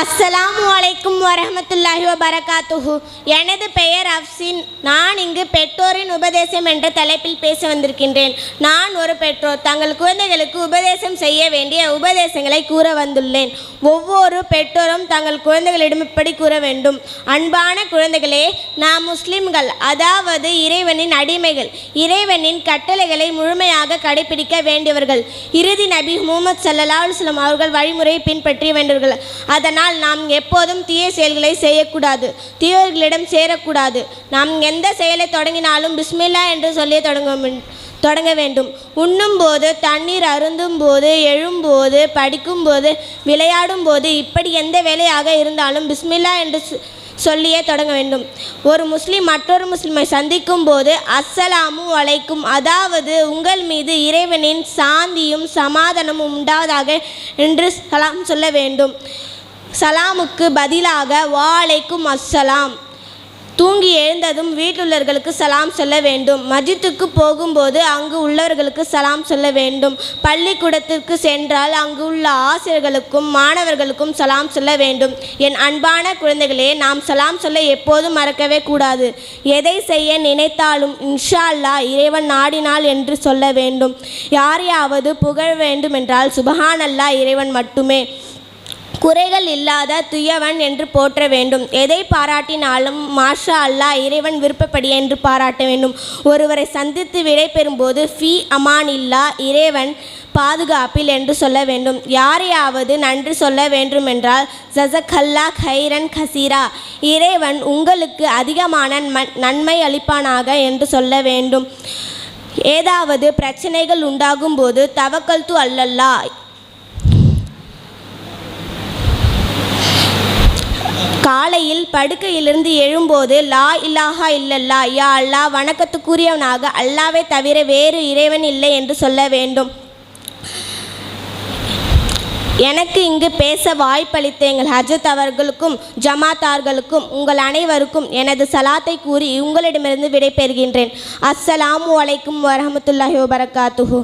அஸ்ஸலாமு அலைக்கும் வரஹமத்துல்லாஹி வபரகாத்துஹு. எனது பெயர் அஃப்சின். நான் இங்கு பெற்றோரின் உபதேசம் என்ற தலைப்பில் பேச வந்திருக்கின்றேன். நான் ஒரு பெற்றோர். தங்கள் குழந்தைகளுக்கு உபதேசம் செய்ய வேண்டிய உபதேசங்களை கூற வந்துள்ளேன். ஒவ்வொரு பெற்றோரும் தங்கள் குழந்தைகளிடம் இப்படி கூற வேண்டும். அன்பான குழந்தைகளே நாம் முஸ்லிம்கள் அதாவது இறைவனின் அடிமைகள் இறைவனின் கட்டளைகளை முழுமையாக கடைபிடிக்க வேண்டியவர்கள் இறுதி நபி முகமது சல்லா அலுவலம் அவர்கள் வழிமுறையை பின்பற்றி வேண்டியவர்கள். அதனால் ஆனால் நாம் எப்போதும் தீய செயல்களை செய்யக்கூடாது. தீயவர்களிடம் சேரக்கூடாது. நாம் எந்த செயலை தொடங்கினாலும் பிஸ்மில்லா என்று சொல்லி தொடங்க வேண்டும். தொடங்க வேண்டும். உண்ணும்போது தண்ணீர் அருந்தும் போது எழும்போது படிக்கும்போது விளையாடும் போது இப்படி எந்த வேலையாக இருந்தாலும் பிஸ்மில்லா என்று சொ- சொல்லியே தொடங்க வேண்டும். ஒரு முஸ்லீம் மற்றொரு முஸ்லிமை சந்திக்கும் போது அஸ்ஸலாமு அலைக்கும். அதாவது உங்கள் மீது இறைவனின் சாந்தியும் சமாதானமும் உண்டாவதாக என்று சலாம் சொல்ல வேண்டும். சலாமுக்கு பதிலாக வாழைக்கும் அஸ்ஸலாம். தூங்கி எழுந்ததும் வீட்டுள்ளவர்களுக்கு சலாம் சொல்ல வேண்டும். மஜித்துக்கு போகும்போது அங்கு உள்ளவர்களுக்கு சலாம் சொல்ல வேண்டும். பள்ளிக்கூடத்திற்கு சென்றால் அங்கு உள்ள ஆசிரியர்களுக்கும் மாணவர்களுக்கும் சலாம் சொல்ல வேண்டும். என் அன்பான குழந்தைகளே நாம் சலாம் சொல்ல எப்போதும் மறக்கவே கூடாது. எதை செய்ய நினைத்தாலும் இன்ஷா அல்லாஹ் இறைவன் நாடினாள் என்று சொல்ல வேண்டும். யாரையாவது புகழ வேண்டும் என்றால் சுபஹான் இறைவன் மட்டுமே. குறைகள் இல்லாத துயவன் என்று போற்ற வேண்டும். எதை பாராட்டினாலும் மாஷா அல்லா இறைவன் விருப்பப்படி என்று பாராட்ட வேண்டும். ஒருவரை சந்தித்து விடை பெறும்போது ஃபி அமான் இல்லா இறைவன் பாதுகாப்பில் என்று சொல்ல வேண்டும். யாரையாவது நன்றி சொல்ல வேண்டுமென்றால் ஜசகல்லா கைரன் கசீரா இறைவன் உங்களுக்கு அதிகமான நன்மை அளிப்பானாக என்று சொல்ல வேண்டும். ஏதாவது பிரச்சனைகள் உண்டாகும் போது தவக்கல் து அல்லல்லா காலையில் படுக்கையிலிருந்து எழும்போது லா இல்லாஹா இல்லல்லா யா அல்லாஹ் வணக்கத்துக்குரியவனாக அல்லாவை தவிர வேறு இறைவன் இல்லை என்று சொல்ல வேண்டும். எனக்கு இங்கு பேச வாய்ப்பளித்த எங்கள் ஹஜத் அவர்களுக்கும் ஜமாத்தார்களுக்கும் உங்கள் அனைவருக்கும் எனது சலாத்தை கூறி உங்களிடமிருந்து விடைபெறுகின்றேன். அஸ்ஸலாமு அலைக்கும் வரமத்துல்லாஹி வபரகாத்துஹு.